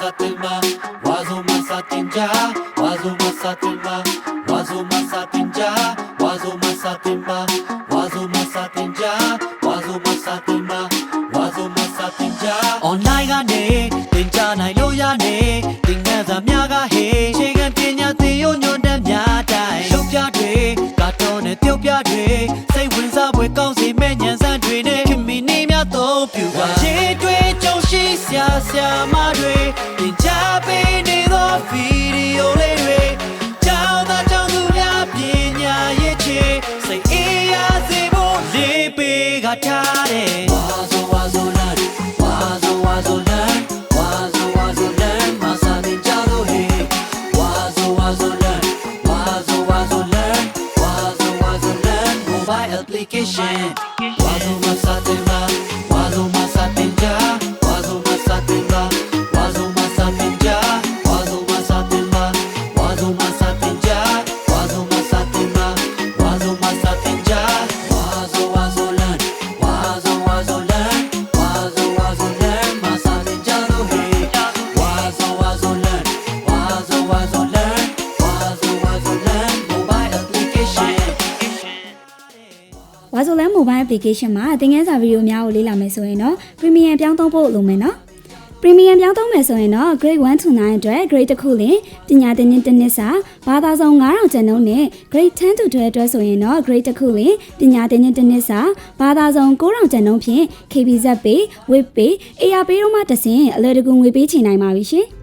Masatima, Wazo Masatinja, Wazo Masatima, Wazo Masatinja, Wazo Masatima, Wazo Masatinja, Wazo Masatima, Wazo Masatinja. Online ကနေသင်ကြားနိုင်လို့ရနေသင်ခန်းစာများကဟေးခြေခံပညာသင်ရုံညွန်တတ်များတိုင်းရုပ်ပြတွေကာတွန်းနဲ့ပြုတ်ပြတွေစိတ်ဝင်စားဖွယ်ကောင်းစီမဲ့ညံစမ်းတွေနဲ့ခင်မီနေများသုံးပြပါခြေတွေကြုံရှိဆရာဆရာမ နေကြလို့ဟေးဝါဆိုဝါဆိုလန်ဝါဆိုဝါဆိုလန်ဝါဆိုဝါဆိုလန် mobile application ဝါဆိုမဆာတင် ဝါဆိုလန် mobile application မှာသင်ခန်းစာဗီဒီယိုများကိုလေ့လာမယ်ဆိုရင်တော့ premium ပြောင်းသုံးဖို့လိုမယ်နော် premium ပြောင်းသုံးမယ်ဆိုရင်တော့ grade 1 to 9အတွက် grade တစ်ခုလင်ပညာသင်နှစ်တစ်နှစ်စာဘာသာစုံ9000ကျန်နှုန်းနဲ့ grade 10 to 12အတွက်ဆိုရင်တော့ grade တစ်ခုလင်ပညာသင်နှစ်တစ်နှစ်စာဘာသာစုံ9000ကျန်နှုန်းဖြင့် KBZ ပေး web ပေး AR ပေးတို့မှတဆင်အလွယ်တကူငွေပေးချေနိုင်ပါပြီရှင်။